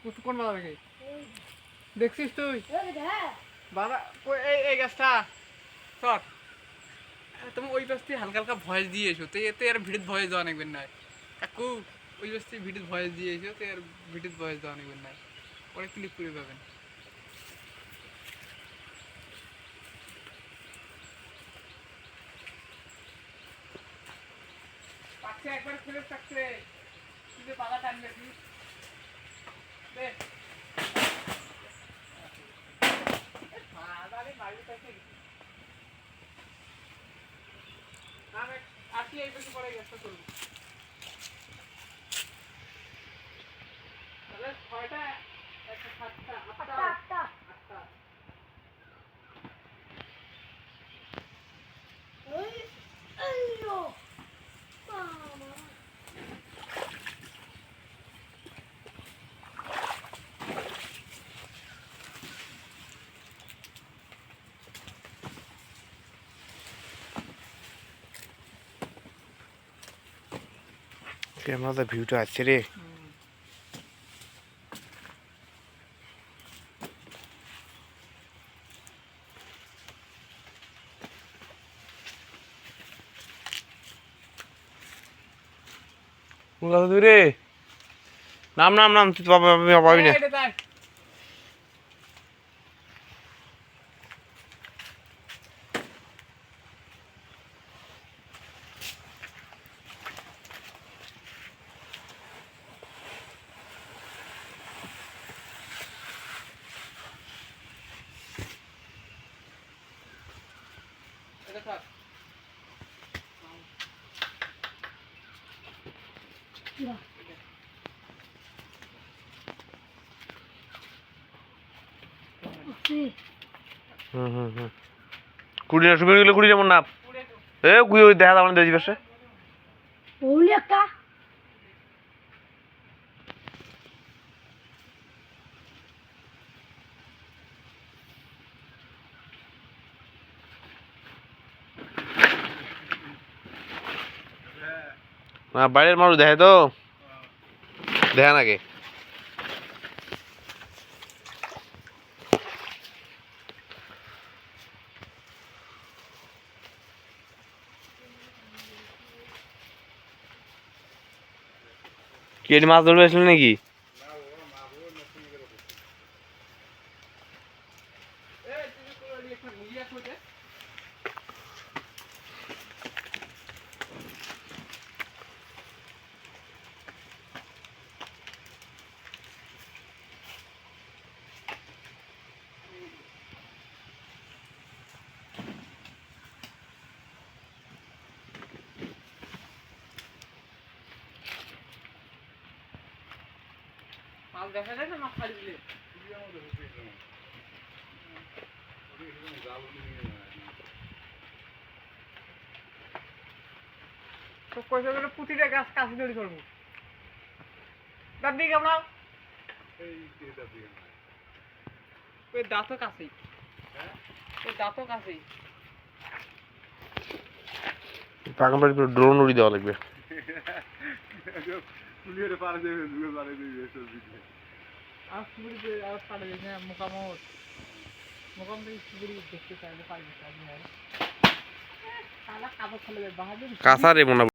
কোন বাবা নাকি দেখছিস তুই? কই এই এই গাছটা চট তুমি ওই গাছ থেকে হালকা হালকা ভয়েস দিয়ে এসো। তো এতে আর ভিডিওত ভয়েস দেওয়া নেবেন নাই কাকু ওই গাছ থেকে ভিডিওত ভয়েস দিয়ে এসো তো আর ভিডিওত ভয়েস দেওয়া নেবেন নাই পরে ক্লিক করে পাবেন একবার খুলে থাকছে পালা টানবে আসি এই বেশি পরে গেছে করব ক্যামেরাতে ভিউটা আছে রে নাম নাম নাম তুই পাবি না এটা থাক। হুম হুম হুম। কুড়ি না সুবির গেলে কুড়ি যেমন না এ কুড়ি ওই দেখা দাম দিয়ে দিবে ওলি একটা না বাইরের মানুষ দেখে তো। দেখা নাকি? কি এটি মাছ ধরবে আসলে নাকি এই, তুই যে তোর ওই একটা মুড়ি আছে ওইটা? মাছ দেখা যায় না? মাছ ছাড়ি দিলে। তো করে গাছ কাছে ধরে ধরবো দাঁত দিয়ে কেমন ওই দাঁতও কাছেই ওই দাঁতও কাছেই বাড়ি ড্রোন উড়ি দেওয়া লাগবে। আর সুপুরি আর পাড়ে দিয়েছে মোকামত মোকাম থেকে সুপুরি দেখতে চাইলে পারবে ফেলে বাহাদুর কাঁচা রে মনে হয়।